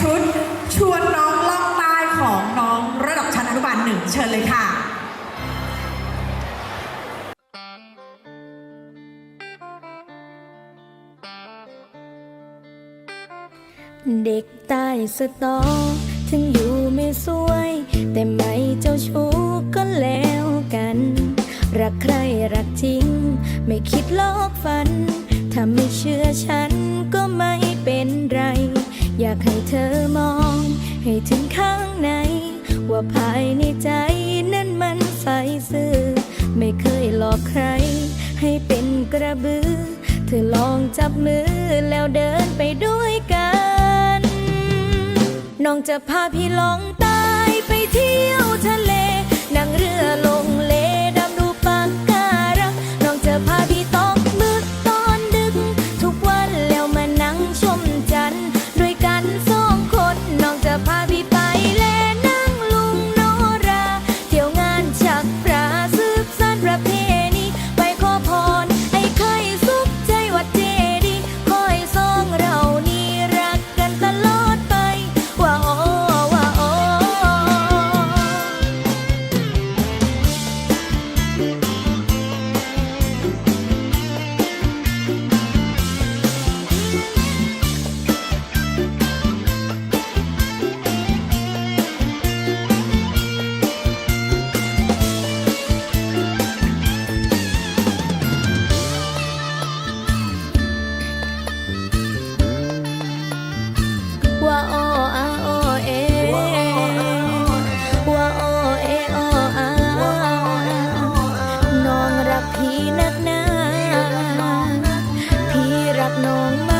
ชุด ชวนน้องล่องใต้ของน้องระดับชั้นอนุบาลหนึ่งเชิญเลยค่ะเด็กใต้สตอ ถึงอยู่ไม่สวย แต่ไม่เจ้าชู้ก็แล้วกัน รักใครรักจริง ไม่คิดลอกฝัน ถ้าไม่เชื่อฉัน ภายในใจนั้นมันใสซื่อ ไม่เคยหลอกใคร ให้เป็นกระบือ เธอลองจับมือแล้วเดินไปด้วยกัน น้องจะพาพี่ลองตายไปเที่ยว ว่าอ้อออเอว่าอ้เออ้อน้องรักพี่นันาพี่รักน้องมาก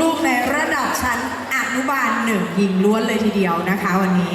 ลูกๆในระดับชั้นอนุบาลหนึ่งยิงล้วนเลยทีเดียวนะคะวันนี้